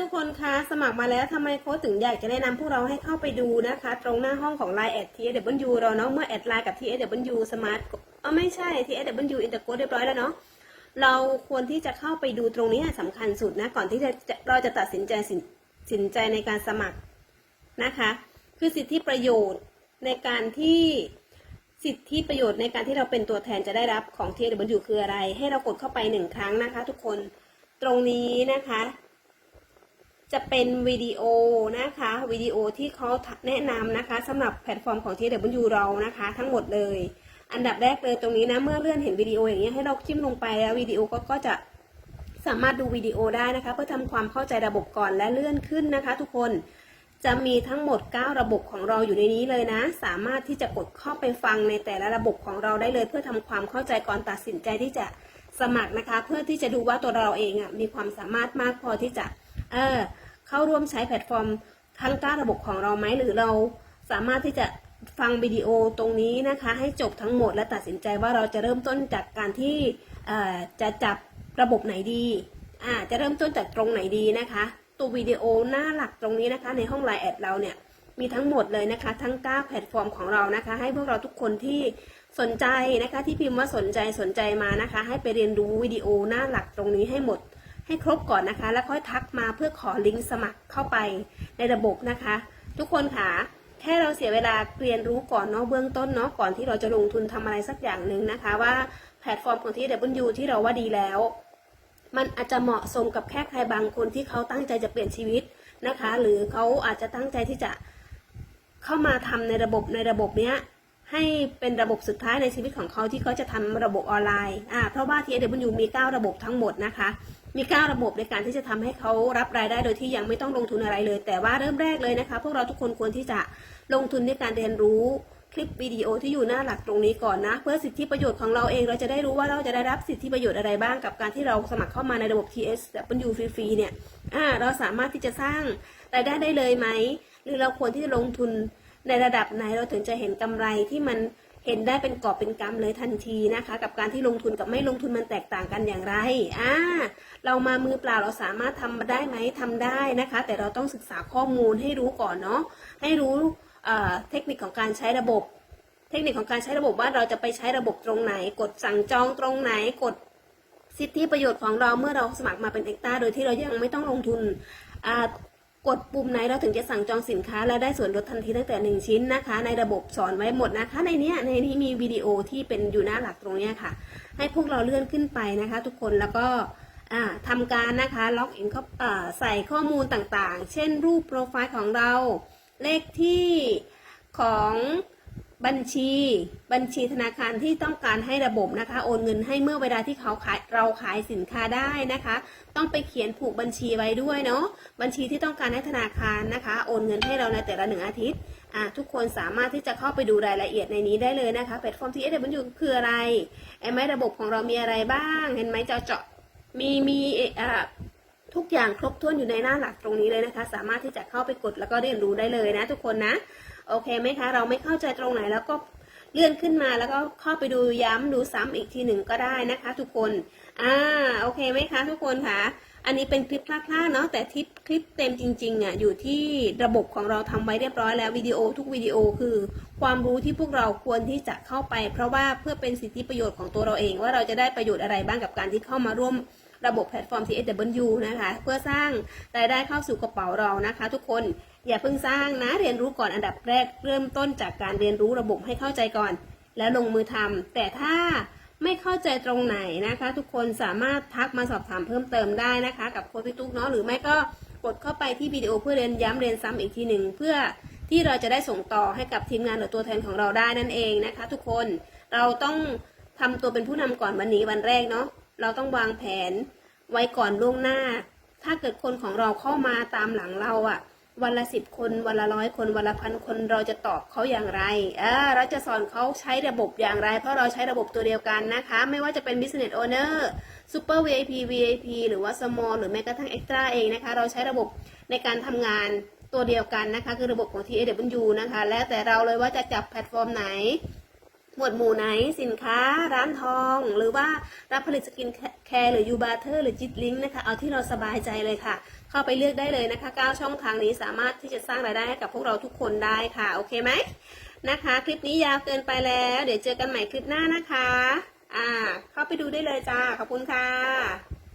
ทุกคนคะสมัครมาแล้วทำไมโค้ชถึงอยากจะแนะนำพวกเราให้เข้าไปดูนะคะ ตรงหน้าห้องของ Line แอด TSW เราเนาะเมื่อแอดไลน์กับ TSW Smart เออไม่ใช่ TSW Intercode เรียบร้อยแล้วเนาะเราควรที่จะเข้าไปดูตรงนี้สำคัญสุดนะก่อนที่จะจะเราจะตัดสินใจสินสินใจในการสมัครนะคะ คือสิทธิประโยชน์ในการที่สิทธิประโยชน์ในการที่เราเป็นตัวแทนจะได้รับของ TSW คืออะไร ให้เรากดเข้าไปหนึ่งครั้งนะคะ ทุกคนตรงนี้นะคะ จะเป็นวิดีโอนะคะวิดีโอที่เขาแนะนำนะคะสำหรับแพลตฟอร์มของ TW เรานะคะ ทั้งหมดเลย อันดับแรกเลยตรงนี้นะเมื่อเลื่อนเห็นวิดีโออย่างนี้ยให้เราจิ้มลงไปแล้ววิดีโอก็ก็จะสามารถดูวิดีโอได้นะคะ เพื่อทำความเข้าใจระบบก่อนและเลื่อนขึ้นนะคะ ทุกคนจะมีทั้งหมด 9 ระบบของเราอยู่ในนี้เลยนะ สามารถที่จะกดเข้าไปฟังในแต่ละระบบของเราได้เลย เพื่อทำความเข้าใจก่อนตัดสินใจที่จะสมัครนะคะ เพื่อที่จะดูว่าตัวเราเองอะมีความสามารถมากพอที่จะ เออ เข้าร่วมใช้แพลตฟอร์มทั้ง9ระบบของเราไหมหรือเราสามารถที่จะฟังวิดีโอตรงนี้นะคะ ให้จบทั้งหมดและตัดสินใจว่าเราจะเริ่มต้นจากการที่จะจับระบบไหนดีอ่าจะเริ่มต้นจากตรงไหนดีนะคะ ตัววิดีโอหน้าหลักตรงนี้นะคะ ในห้องไลน์แอดเราเนี่ยมีทั้งหมดเลยนะคะ ทั้ง 9 แพลตฟอร์มของเรานะคะ ให้พวกเราทุกคนที่สนใจนะคะ ที่พิมพ์ว่าสนใจสนใจมานะคะ ให้ไปเรียนรู้วิดีโอหน้าหลักตรงนี้ให้หมด ให้ครบก่อนนะคะ แล้วค่อยทักมาเพื่อขอลิงก์สมัครเข้าไปในระบบนะคะ ทุกคนค่ะแค่เราเสียเวลาเรียนรู้ก่อนเนาะเบื้องต้นเนาะก่อนที่เราจะลงทุนทำอะไรสักอย่างหนึ่งนะคะ ว่าแพลตฟอร์มของที่ W ที่เราว่าดีแล้ว มันอาจจะเหมาะสมกับแค่ใครบางคนที่เขาตั้งใจจะเปลี่ยนชีวิตนะคะ หรือเขาอาจจะตั้งใจที่จะเข้ามาทำในระบบในระบบเนี้ย ให้เป็นระบบสุดท้ายในชีวิตของเขาที่เขาจะทำระบบออนไลน์อ่าเพราะว่า TW มี 9 ระบบทั้งหมดนะคะ มี 9 ระบบในการที่จะทำให้เขารับรายได้โดยที่ยังไม่ต้องลงทุนอะไรเลย แต่ว่าเริ่มแรกเลยนะคะ พวกเราทุกคนควรที่จะลงทุนในการเรียนรู้คลิปวิดีโอที่อยู่หน้าหลักตรงนี้ก่อนนะ เพื่อสิทธิประโยชน์ของเราเองเราจะได้รู้ว่าเราจะได้รับสิทธิประโยชน์อะไรบ้างกับการที่เราสมัครเข้ามาในระบบ TSW ฟรีๆเนี่ยอ่าเราสามารถที่จะสร้างรายได้ได้เลยไหม หรือเราควรที่จะลงทุน ในระดับไหนเราถึงจะเห็นกำไรที่มันเห็นได้เป็นกอบเป็นกำเลยทันทีนะคะ กับการที่ลงทุนกับไม่ลงทุนมันแตกต่างกันอย่างไรอ่าเรามามือเปล่าเราสามารถทำได้ไหมทำได้นะคะ แต่เราต้องศึกษาข้อมูลให้รู้ก่อนเนาะให้รู้เอ่อเทคนิคของการใช้ระบบ เทคนิคของการใช้ระบบว่าเราจะไปใช้ระบบตรงไหน กดสั่งจองตรงไหนกดสิทธิประโยชน์ของเราเมื่อเราสมัครมาเป็นเอกต้าโดยที่เรายังไม่ต้องลงทุนอ่า กดปุ่มไหนเราถึงจะสั่งจองสินค้า แล้วได้ส่วนลดทันทีตั้งแต่หนึ่งชิ้นนะคะ ในระบบสอนไว้หมดนะคะ ในนี้ในนี้มีวิดีโอที่เป็นอยู่หน้าหลักตรงนี้ค่ะ ให้พวกเราเลื่อนขึ้นไปนะคะ ทุกคนแล้วก็ทำทำการนะคะล็อกอินเข้าใส่ข้อมูลต่างๆ เช่นรูปโปรไฟล์ของเราเลขที่ของ บัญชี บัญชีธนาคารที่ต้องการให้ระบบนะคะ โอนเงินให้เมื่อเวลาที่เขาขายเราขายสินค้าได้นะคะ ต้องไปเขียนผูกบัญชีไว้ด้วยเนาะบัญชีที่ต้องการให้ธนาคารนะคะ โอนเงินให้เราในแต่ละหนึ่งอาทิตย์อะทุกคนสามารถที่จะเข้าไปดูรายละเอียดในนี้ได้เลยนะคะแพลตฟอร์มที่ s w คืออะไรไอ้ไหมระบบของเรามีอะไรบ้าง เห็นไหมเจาะเจาะมีมีเอ่ออะทุกอย่างครบถ้วนอยู่ในหน้าหลักตรงนี้เลยนะคะ สามารถที่จะเข้าไปกดแล้วก็เรียนรู้ได้เลยนะทุกคนนะ โอเคไหมคะ เราไม่เข้าใจตรงไหนแล้วก็เลื่อนขึ้นมาแล้วก็เข้าไปดูย้ำดูซ้ำอีกทีหนึ่งก็ได้นะคะ ทุกคน อ่า โอเคไหมคะ ทุกคนคะ อันนี้เป็นคลิปคล้าๆเนาะ แต่ทิปคลิปเต็มจริงๆอะอยู่ที่ระบบของเราทำไว้เรียบร้อยแล้ววิดีโอทุกวิดีโอคือ ความรู้ที่พวกเราควรที่จะเข้าไป เพราะว่าเพื่อเป็นสิทธิประโยชน์ของตัวเราเองว่าเราจะได้ประโยชน์อะไรบ้างกับการที่เข้ามาร่วมระบบแพลตฟอร์ม TSW นะคะ เพื่อสร้างรายได้เข้าสู่กระเป๋าเรานะคะ ทุกคน อย่าเพิ่งสร้างนะเรียนรู้ก่อนอันดับแรกเริ่มต้นจากการเรียนรู้ระบบให้เข้าใจก่อน แล้วลงมือทำแต่ถ้าไม่เข้าใจตรงไหนนะคะ ทุกคนสามารถทักมาสอบถามเพิ่มเติมได้นะคะ กับโค้ชพี่ตุ๊กเนาะหรือไม่ก็กดเข้าไปที่วิดีโอเพื่อเรียนย้ำเรียนซ้ำอีกทีหนึ่งเพื่อที่เราจะได้ส่งต่อให้กับทีมงานหรือตัวแทนของเราได้นั่นเองนะคะ ทุกคนเราต้องทำตัวเป็นผู้นำก่อนวันนี้วันแรกเนาะเราต้องวางแผนไว้ก่อนล่วงหน้า ถ้าเกิดคนของเราเข้ามาตามหลังเราอะ วันละสิบคน วันละร้อยคน วันละพันคน เราจะตอบเขาอย่างไรอ่าเราจะสอนเขาใช้ระบบอย่างไร เพราะเราใช้ระบบตัวเดียวกันนะคะ ไม่ว่าจะเป็น business owner super VIP VIP หรือว่า small หรือแม้กระทั่ง extra เองนะคะ เราใช้ระบบในการทำงานตัวเดียวกันนะคะ คือระบบของ TAW นะคะ แล้วแต่เราเลยว่าจะจับแพลตฟอร์มไหน หมวดหมู่ไหนสินค้า ร้านทอง หรือว่ารับผลิตสกินแคร์หรือยูบาเทอร์หรือจิตลิงนะคะ เอาที่เราสบายใจเลยค่ะ เข้าไปเลือกได้เลยนะคะ 9 ช่องทางนี้สามารถที่จะสร้างรายได้ให้กับพวกเราทุกคนได้ค่ะ โอเคไหมนะคะ คลิปนี้ยาวเกินไปแล้ว เดี๋ยวเจอกันใหม่คลิปหน้านะคะ อ่า เข้าไปดูได้เลยจ้า ขอบคุณค่ะ